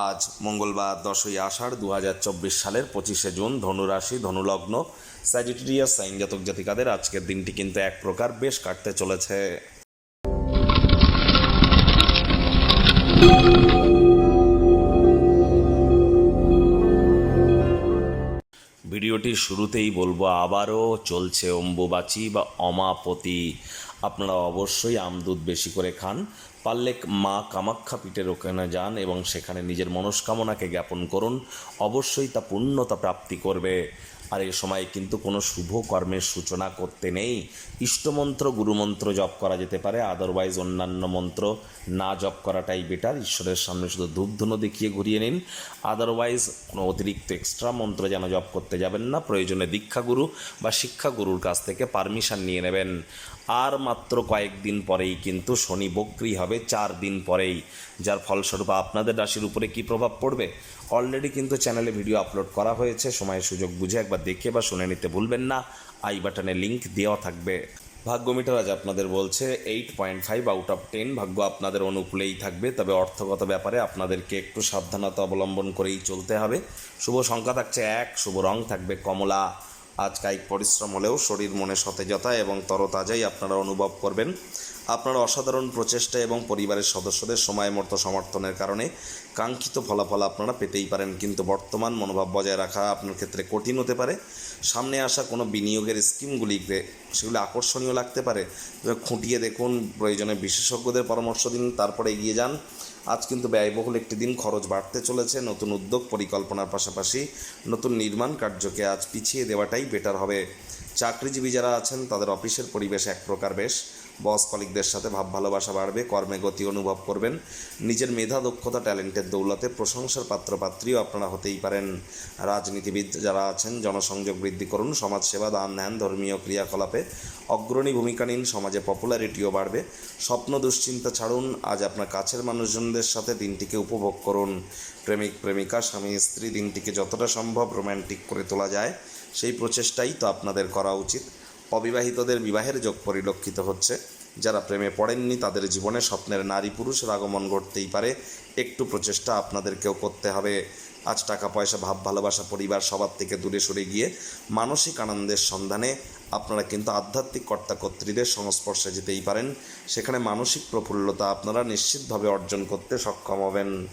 আজ মঙ্গলবার দশই আষাঢ় দু হাজার চব্বিশ সালের পঁচিশে জুন ধনুরাশি, ধনুলগ্ন স্যাজিটেরিয়াস সাইন জাতক জাতিকাদের আজকের দিনটি কিন্তু এক প্রকার বেশ কাটতে চলেছে। ভিডিওটির শুরুতেই বলব, আবারও চলছে অম্বুবাচি বা অমাপতি। আপনারা অবশ্যই আমদুধ বেশি করে খান। পারলে মা কামাখ্যা পীঠের ওখানে যান এবং সেখানে নিজের মনস্কামনাকে জ্ঞাপন করুন। অবশ্যই তা পূর্ণতা প্রাপ্তি করবে। আর এ সময় কিন্তু কোনো শুভ কর্মের সূচনা করতে নেই। ইষ্টমন্ত্র, গুরুমন্ত্র জপ করা যেতে পারে আদারওয়াইজ অন্যান্য মন্ত্র না জপ করাটাই বেটার ঈশ্বরের সামনে শুধু ধূপধুনো দেখিয়ে ঘুরিয়ে নিন। আদারওয়াইজ কোনো অতিরিক্ত এক্সট্রা মন্ত্র যেন জপ করতে যাবেন না। প্রয়োজনে দীক্ষাগুরু বা শিক্ষাগুরুর কাছ থেকে পারমিশন নিয়ে নেবেন। আর মাত্র কয়েকদিন পরেই কিন্তু শনি বক্রি হবে, চার দিন পরেই। যার ফলস্বরূপ আপনাদের রাশির উপরে কি প্রভাব পড়বে? অলরেডি কিন্তু চ্যানেলে ভিডিও আপলোড করা হয়েছে। সময়ের সুযোগ বুঝে একবার দেখে বা শুনে নিতে ভুলবেন না। আই বাটনে লিঙ্ক দেওয়া থাকবে। ভাগ্য মিটার আজ আপনাদের বলছে eight point five out of ten ভাগ্য আপনাদের অনুকূলেই থাকবে, তবে অর্থগত ব্যাপারে আপনাদেরকে একটু সাবধানতা অবলম্বন করেই চলতে হবে। শুভ সংখ্যা থাকছে এক, শুভ রং থাকবে কমলা। আজ কায়িক পরিশ্রম হলেও শরীর মনে সতেজতা এবং তরতাজাই আপনারা অনুভব করবেন। আপনার অসাধারণ প্রচেষ্টা এবং পরিবারের সদস্যদের সময় মতো সমর্থনের কারণে কাঙ্ক্ষিত ফলাফল আপনারা পেতেই পারেন। কিন্তু বর্তমান মনোভাব বজায় রাখা আপনার ক্ষেত্রে কঠিন হতে পারে। সামনে আসা কোনো বিনিয়োগের স্কিমগুলিতে সেগুলি আকর্ষণীয় লাগতে পারে। খুঁটিয়ে দেখুন, প্রয়োজনে বিশেষজ্ঞদের পরামর্শ দিন, তারপরে এগিয়ে যান। আজ কিন্তু ব্যয়বহুল একটি দিন খরচ বাড়তে চলেছে। নতুন উদ্যোগ পরিকল্পনার পাশাপাশি নতুন নির্মাণ কার্যকে আজ পিছিয়ে দেওয়াটাই বেটার হবে। চাকরিজীবী যারা আছেন, তাদের অফিসের পরিবেশ এক প্রকার বেশ। বস কলিকদের সাথে ভাব ভালোবাসা বাড়বে, কর্মে গতি অনুভব করবেন, নিজের মেধা, দক্ষতা, ট্যালেন্টের দৌলতে প্রশংসার পাত্রপাত্রীও আপনারা হতেই পারেন। রাজনীতিবিদ যারা আছেন, জনসংযোগ বৃদ্ধি করুন, সমাজসেবা, দান, ধ্যান, ধর্মীয় ক্রিয়াকলাপে অগ্রণী ভূমিকা নিন, সমাজে পপুলারিটিও বাড়বে। স্বপ্ন দুশ্চিন্তা ছাড়ুন, আজ আপনার কাছের মানুষজনদের সাথে দিনটিকে উপভোগ করুন। প্রেমিক, প্রেমিকা, স্বামী, স্ত্রী, দিনটিকে যতটা সম্ভব রোম্যান্টিক করে তোলা যায়, সেই প্রচেষ্টাই তো আপনাদের করা উচিত। অবিবাহিতদের বিবাহের যোগ পরিলক্ষিত হচ্ছে। যারা প্রেমে পড়েননি, তাদের জীবনে স্বপ্নের নারী পুরুষের আগমন ঘটতেই পারে। একটু প্রচেষ্টা আপনাদেরকেও করতে হবে। আজ টাকা, পয়সা, ভাব, ভালোবাসা, পরিবার সবার থেকে দূরে সরে গিয়ে মানসিক আনন্দের সন্ধানে আপনারা কিন্তু আধ্যাত্মিক কর্তা কর্ত্রীদের সংস্পর্শে যেতেই পারেন। সেখানে মানসিক প্রফুল্লতা আপনারা নিশ্চিতভাবে অর্জন করতে সক্ষম হবেন।